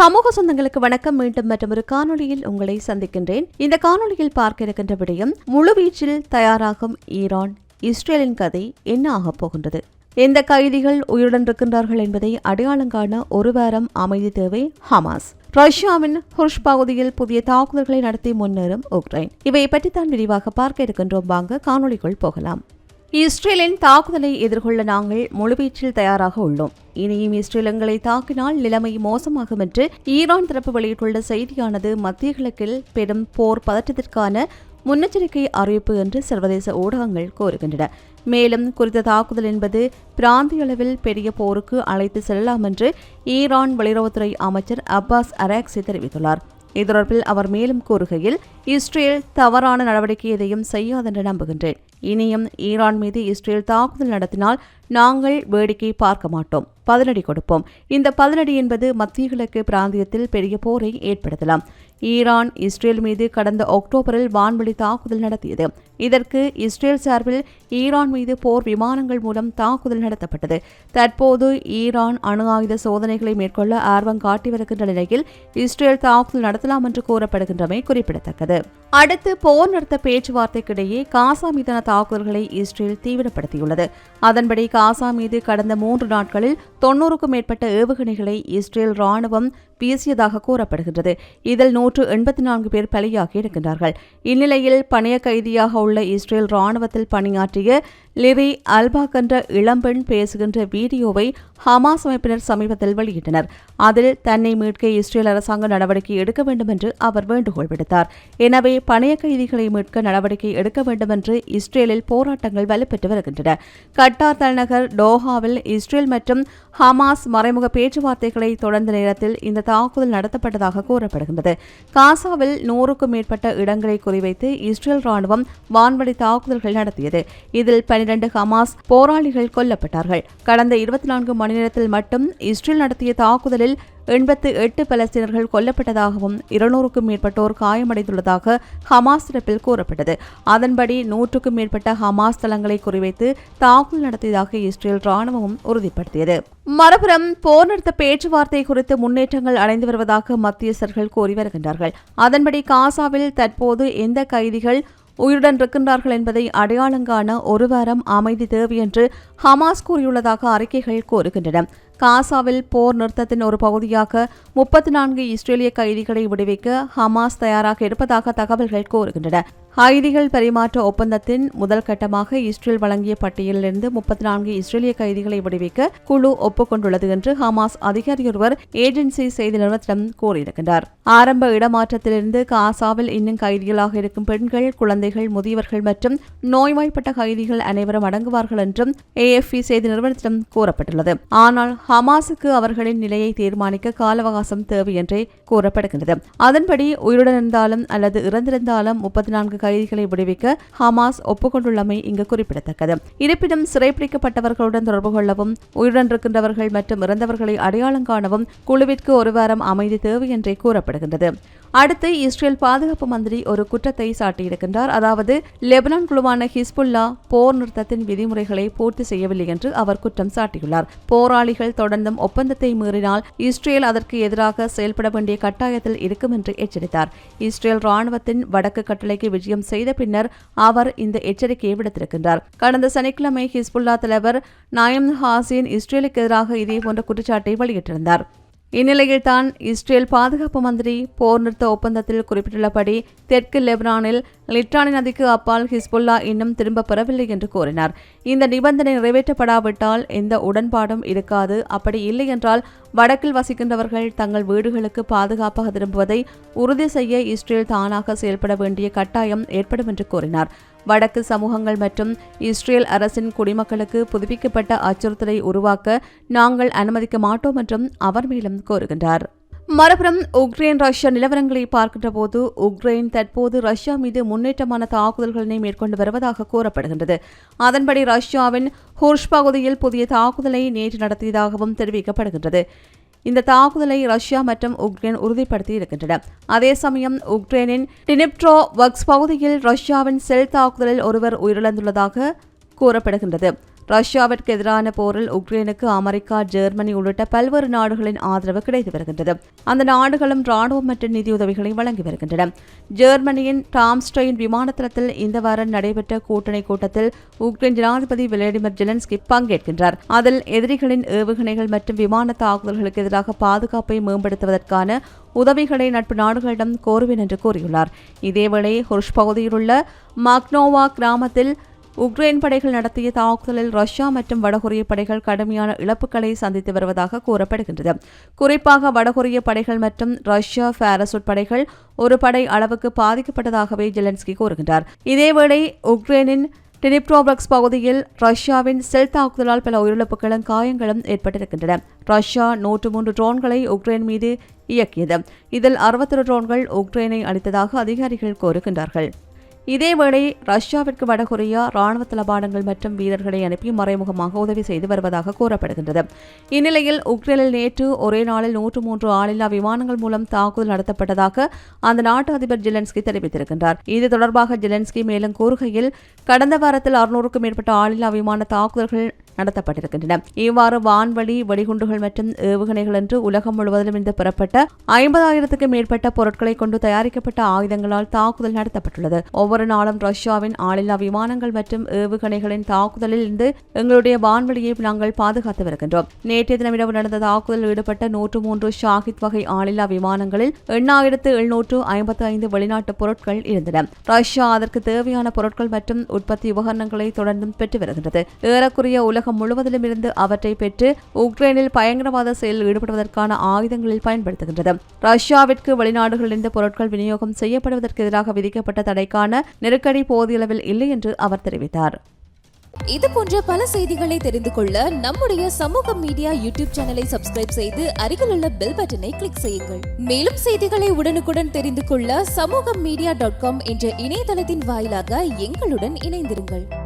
சமூக சொந்தங்களுக்கு வணக்கம். மீண்டும் மற்றொரு காணொளியில் உங்களை சந்திக்கின்றேன். இந்த காணொளியில் பார்க்க இருக்கின்ற விடயம் முழுவீச்சில் தயாராகும் ஈரான் இஸ்ரேலின் கதை என்ன ஆகப் போகின்றது? எந்த கைதிகள் உயிருடன் இருக்கின்றார்கள் என்பதை அடையாளம் காண ஒரு வாரம் அமைதி தேவை ஹமாஸ். ரஷ்யாவின் ஹுர்ஷ் பகுதியில் புதிய தாக்குதல்களை நடத்தி முன்னேறும் உக்ரைன். இவை பற்றித்தான் விரிவாக பார்க்க இருக்கின்றோம். வாங்க காணொளிக்குள் போகலாம். இஸ்ரேலின் தாக்குதலை எதிர்கொள்ள நாங்கள் முழுவீச்சில் தயாராக உள்ளோம். இனியும் இஸ்ரேல் எங்களை தாக்கினால் நிலைமை மோசமாகும் என்று ஈரான் தரப்பு வெளியிட்டுள்ள செய்தியானது மத்திய கிழக்கில் பெரும் போர் பதற்றத்திற்கான முன்னெச்சரிக்கை அறிவிப்பு என்று சர்வதேச ஊடகங்கள் கோருகின்றன மேலும் குறித்த தாக்குதல் என்பது பிராந்திய அளவில் பெரிய போருக்கு அழைத்து செல்லலாம் என்று ஈரான் வெளியுறவுத்துறை அமைச்சர் அப்பாஸ் அராக்சி தெரிவித்துள்ளார். இது தொடர்பில் அவர் மேலும் கூறுகையில் இஸ்ரேல் தவறான நடவடிக்கை எதையும் செய்யாதென்று நம்புகின்றேன். இனியும் ஈரான் மீது இஸ்ரேல் தாக்குதல் நடத்தினால் நாங்கள் வேடிக்கை பார்க்க மாட்டோம். பதிலடி கொடுப்போம். இந்த பதிலடி என்பது மத்திய கிழக்கு பிராந்தியத்தில் பெரிய போரை ஏற்படுத்தலாம். ஈரான் இஸ்ரேல் மீது கடந்த அக்டோபரில் வான்வெளி தாக்குதல் நடத்தியது. இதற்கு இஸ்ரேல் சார்பில் ஈரான் மீது போர் விமானங்கள் மூலம் தாக்குதல் நடத்தப்பட்டது. தற்போது ஈரான் அணு ஆயுத சோதனைகளை மேற்கொள்ள ஆர்வம் காட்டி வருகின்ற நிலையில் இஸ்ரேல் தாக்குதல் நடத்தலாம் என்று கூறப்படுகின்றமை குறிப்பிடத்தக்கது. அடுத்து போர் நிறுத்த பேச்சுவார்த்தைக்கிடையே காசா மீதான தாக்குதல்களை இஸ்ரேல் தீவிரப்படுத்தியுள்ளது. அதன்படி காசா மீது கடந்த மூன்று நாட்களில் தொன்னூறுக்கும் மேற்பட்ட ஏவுகணைகளை இஸ்ரேல் ராணுவம் வீசியதாக கூறப்படுகின்றது. இதில் நூற்று எண்பத்தி நான்கு பேர் பலியாகி இருக்கின்றார்கள். இந்நிலையில் பணைய கைதியாக உள்ள இஸ்ரேல் ராணுவத்தில் பணியாற்றிய லிரி அல்பாக் என்ற இளம்பெண் பேசுகின்ற வீடியோவை ஹமாஸ் அமைப்பினர் சமீபத்தில் வெளியிட்டனர். அதில் தன்னை மீட்க இஸ்ரேல் அரசாங்கம் நடவடிக்கை எடுக்க வேண்டும் என்று அவர் வேண்டுகோள் விடுத்தார். எனவே பணைய கைதிகளை மீட்க நடவடிக்கை எடுக்க வேண்டும் என்று இஸ்ரேலில் போராட்டங்கள் வலுப்பெற்று வருகின்றன. கட்டார் தலைநகர் டோஹாவில் இஸ்ரேல் மற்றும் ஹமாஸ் மறைமுக பேச்சுவார்த்தைகளை தொடர்ந்த நேரத்தில் இந்த தாக்குதல் நடத்தப்பட்டதாக கூறப்படுகின்றது. காசாவில் நூறுக்கும் மேற்பட்ட இடங்களை குறிவைத்து இஸ்ரேல் ராணுவம் வான்வழி தாக்குதல்கள் நடத்தியது. இதில் பனிரண்டு ஹமாஸ் போராளிகள் கொல்லப்பட்டார்கள். கடந்த இருபத்தி நான்கு மணி நேரத்தில் மட்டும் இஸ்ரேல் நடத்திய தாக்குதலில் எண்பத்து எட்டு பலஸ்தீனர்கள் கொல்லப்பட்டதாகவும் இருநூறுக்கும் மேற்பட்டோர் காயமடைந்துள்ளதாக ஹமாஸ் தரப்பில் கூறப்பட்டது. அதன்படி நூற்றுக்கும் மேற்பட்ட ஹமாஸ் தளங்களை குறிவைத்து தாக்குதல் நடத்தியதாக இஸ்ரேல் ராணுவமும் உறுதிப்படுத்தியது. மறுபுறம் போர் நிறுத்த பேச்சுவார்த்தை குறித்து முன்னேற்றங்கள் அடைந்து வருவதாக மத்தியஸ்தர்கள் கூறி வருகின்றார்கள். அதன்படி காசாவில் தற்போது எந்த கைதிகள் உயிருடன் இருக்கின்றார்கள் என்பதை அடையாளங்காண ஒரு வாரம் அமைதி தேவை என்று ஹமாஸ் கூறியுள்ளதாக அறிக்கைகள் கூறுகின்றன. காசாவில் போர் நிறுத்தத்தின் ஒரு பகுதியாக முப்பத்தி நான்கு இஸ்ரேலிய கைதிகளை விடுவிக்க ஹமாஸ் தயாராக இருப்பதாக தகவல்கள் கூறுகின்றன. கைதிகள் பரிமாற்ற ஒப்பந்தத்தின் முதல் கட்டமாக இஸ்ரேல் வழங்கிய பட்டியலிலிருந்து முப்பத்தி நான்கு இஸ்ரேலிய கைதிகளை விடுவிக்க குழு ஒப்புக்கொண்டுள்ளது என்று ஹமாஸ் அதிகாரியொருவர் ஏஜென்சி செய்தி நிறுவனத்திடம் கூறியிருக்கின்றார். ஆரம்ப இடமாற்றத்திலிருந்து காசாவில் இன்னும் கைதிகளாக இருக்கும் பெண்கள் குழந்தைகள் முதியவர்கள் மற்றும் நோய்வாய்ப்பட்ட கைதிகள் அனைவரும் அடங்குவார்கள் என்றும் ஏஎஃப்பி செய்தி நிறுவனத்திடம் கூறப்பட்டுள்ளது. ஆனால் ஹமாஸுக்கு அவர்களின் நிலையை தீர்மானிக்க கால அவகாசம் தேவை என்றே கூறப்படுகின்றது. அதன்படி உயிருடன் இருந்தாலும் அல்லது இறந்திருந்தாலும் முப்பத்தி நான்கு கைதிகளை விடுவிக்க ஹமாஸ் ஒப்புக்கொண்டுள்ளமை இங்கு குறிப்பிடத்தக்கது. இருப்பினும் சிறைப்பிடிக்கப்பட்டவர்களுடன் தொடர்பு கொள்ளவும் உயிருடன் இருக்கின்றவர்கள் மற்றும் இறந்தவர்களை அடையாளம் காணவும் குழுவிற்கு ஒரு வாரம் அமைதி தேவை என்றே கூறப்படுகின்றது. அடுத்து இஸ்ரேல் பாதுகாப்பு மந்திரி ஒரு குற்றத்தை சாட்டியிருக்கின்றார். அதாவது லெபனான் குழுவான ஹிஸ்புல்லா போர் நிறுத்தத்தின் விதிமுறைகளை பூர்த்தி செய்யவில்லை என்று அவர் குற்றம் சாட்டியுள்ளார். போராளிகள் தொடர்ந்தும் ஒப்பந்தத்தை மீறினால் இஸ்ரேல் அதற்கு எதிராக செயல்பட வேண்டிய கட்டாயத்தில் இருக்கும் என்று எச்சரித்தார். இஸ்ரேல் ராணுவத்தின் வடக்கு கட்டளைக்கு விஜயம் செய்த பின்னர் அவர் இந்த எச்சரிக்கையை விடுத்திருக்கின்றார். கடந்த சனிக்கிழமை ஹிஸ்புல்லா தலைவர் நாயம் ஹாசின் இஸ்ரேலுக்கு எதிராக இதேபோன்ற குற்றச்சாட்டை வெளியிட்டிருந்தார். இந்நிலையில்தான் இஸ்ரேல் பாதுகாப்பு மந்திரி போர் நிறுத்த ஒப்பந்தத்தில் குறிப்பிட்டுள்ளபடி தெற்கு லெபனானில் லிட்ரானி நதிக்கு அப்பால் ஹிஸ்புல்லா இன்னும் திரும்ப பெறவில்லை என்று கூறினார். இந்த நிபந்தனை நிறைவேற்றப்படாவிட்டால் எந்த உடன்பாடும் இருக்காது. அப்படி இல்லை என்றால் வடக்கில் வசிக்கின்றவர்கள் தங்கள் வீடுகளுக்கு பாதுகாப்பாக திரும்புவதை உறுதி செய்ய இஸ்ரேல் தானாக செயல்பட வேண்டிய கட்டாயம் ஏற்படும் என்று கூறினார். வடக்கு சமூகங்கள் மற்றும் இஸ்ரேல் அரசின் குடிமக்களுக்கு புதுப்பிக்கப்பட்ட அச்சுறுத்தலை உருவாக்க நாங்கள் அனுமதிக்க மாட்டோம் என்றும் அவர் மேலும் கோருகின்றார் மறுபுறம் உக்ரைன் ரஷ்யா நிலவரங்களை பார்க்கின்ற போது உக்ரைன் தற்போது ரஷ்யா மீது முன்னேற்றமான தாக்குதல்களை மேற்கொண்டு வருவதாக கூறப்படுகின்றது. அதன்படி ரஷ்யாவின் ஹோர்ஷ் பகுதியில் புதிய தாக்குதலை நேற்று நடத்தியதாகவும் தெரிவிக்கப்படுகின்றது. இந்த தாக்குதலை ரஷ்யா மற்றும் உக்ரைன் உறுதிப்படுத்தி இருக்கின்றன. அதே சமயம் உக்ரைனின் டினிப்ட்ரோ வக்ஸ் பகுதியில் ரஷ்யாவின் செல் தாக்குதலில் ஒருவர் உயிரிழந்துள்ளதாக கூறப்படுகின்றது. ரஷ்யாவிற்கு எதிரான போரில் உக்ரைனுக்கு அமெரிக்கா ஜெர்மனி உள்ளிட்ட பல்வேறு நாடுகளின் ஆதரவு கிடைத்து வருகின்றது. அந்த நாடுகளும் ராணுவம் மற்றும் நிதியுதவிகளை வழங்கி வருகின்றன. ஜெர்மனியின் டாம்ஸ்டெயின் விமானத்தளத்தில் இந்த வாரம் நடைபெற்ற கூட்டணி கூட்டத்தில் உக்ரைன் ஜனாதிபதி விளாடிமிர் ஜெலன்ஸ்கி பங்கேற்கின்றார். அதில் எதிரிகளின் ஏவுகணைகள் மற்றும் விமான தாக்குதல்களுக்கு எதிராக பாதுகாப்பை மேம்படுத்துவதற்கான உதவிகளை நட்பு நாடுகளிடம் கோருவேன் என்று கூறியுள்ளார். இதேவேளை ஹொர்ஷ் பகுதியில் உள்ள மக்னோவா கிராமத்தில் உக்ரைன் படைகள் நடத்திய தாக்குதலில் ரஷ்யா மற்றும் வடகொரிய படைகள் கடுமையான இழப்புகளை சந்தித்து வருவதாக கூறப்படுகின்றது. குறிப்பாக வடகொரிய படைகள் மற்றும் ரஷ்யா பாரசூட் படைகள் ஒரு படை அளவுக்கு பாதிக்கப்பட்டதாகவே ஜெலன்ஸ்கி கூறுகின்றார். இதேவேளை உக்ரைனின் டினிப்ரோப்ளக்ஸ் பகுதியில் ரஷ்யாவின் செல் தாக்குதலால் பல உயிரிழப்புகளும் காயங்களும் ஏற்பட்டிருக்கின்றன. ரஷ்யா நூற்று மூன்று ட்ரோன்களை உக்ரைன் மீது இயக்கியது. இதில் அறுபத்தொரு ட்ரோன்கள் உக்ரைனை அளித்ததாக அதிகாரிகள் கூறுகின்றார்கள். இதேவேளை ரஷ்யாவிற்கு வடகொரியா ராணுவ தளபாடங்கள் மற்றும் வீரர்களை அனுப்பி மறைமுகமாக உதவி செய்து வருவதாக கூறப்படுகின்றது. இந்நிலையில் உக்ரைனில் நேற்று ஒரே நாளில் நூற்று மூன்று ஆளில்லா விமானங்கள் மூலம் தாக்குதல் நடத்தப்பட்டதாக அந்த நாட்டு அதிபர் ஜெலன்ஸ்கி தெரிவித்திருக்கின்றார். இது தொடர்பாக ஜெலன்ஸ்கி மேலும் கூறுகையில் கடந்த வாரத்தில் அறுநூறுக்கும் மேற்பட்ட ஆளில்லா விமான தாக்குதல்கள் நடத்தப்பட்டிருக்கின்றன. இவ்வாறு வான்வழி வெடிகுண்டுகள் மற்றும் ஏவுகணைகள் என்று உலகம் முழுவதிலும் இருந்து பெறப்பட்ட ஐம்பதாயிரத்துக்கும் மேற்பட்ட பொருட்களை கொண்டு தயாரிக்கப்பட்ட ஆயுதங்களால் தாக்குதல் நடத்தப்பட்டுள்ளது. ஒவ்வொரு நாளும் ரஷ்யாவின் ஆளில்லா விமானங்கள் மற்றும் ஏவுகணைகளின் தாக்குதலில் இருந்து எங்களுடைய வான்வழியை நாங்கள் பாதுகாத்து வருகின்றோம். நேற்றைய தினமிரவு நடந்த தாக்குதலில் ஈடுபட்ட நூற்று மூன்று ஷாஹித் வகை ஆளில்லா விமானங்களில் எண்ணாயிரத்து எழுநூற்று ஐம்பத்தி ஐந்து வெளிநாட்டு பொருட்கள் இருந்தன. ரஷ்யா அதற்கு தேவையான பொருட்கள் மற்றும் உற்பத்தி உபகரணங்களை தொடர்ந்தும் பெற்று வருகின்றது. ஏறக்குறைய உலக உலகம் முழுவதிலும் இருந்து அவற்றை பெற்று உக்ரைனில் பயங்கரவாத செயலில் ஈடுபடுவதற்கான ஆயுதங்களில் பயன்படுத்துகின்றது. ரஷ்யாவிற்கு வெளிநாடுகளிலிருந்து பொருட்கள் விநியோகம் செய்யப்படுவதற்கு எதிராக விதிக்கப்பட்ட தடைக்கான நெருக்கடி போதியளவில் இல்லை என்று அவர் தெரிவித்தார். இது போன்ற பல செய்திகளை தெரிந்து கொள்ள நம்முடைய சமூக மீடியா யூடியூப் சேனலை சப்ஸ்கிரைப் செய்து அருகில் உள்ள பெல் பட்டனை கிளிக் செய்யுங்கள். மேலும் செய்திகளை உடனுக்குடன் தெரிந்து கொள்ள சமூக மீடியா டாட் காம் என்ற இணையதளத்தின் வாயிலாக எங்களுடன் இணைந்திருங்கள்.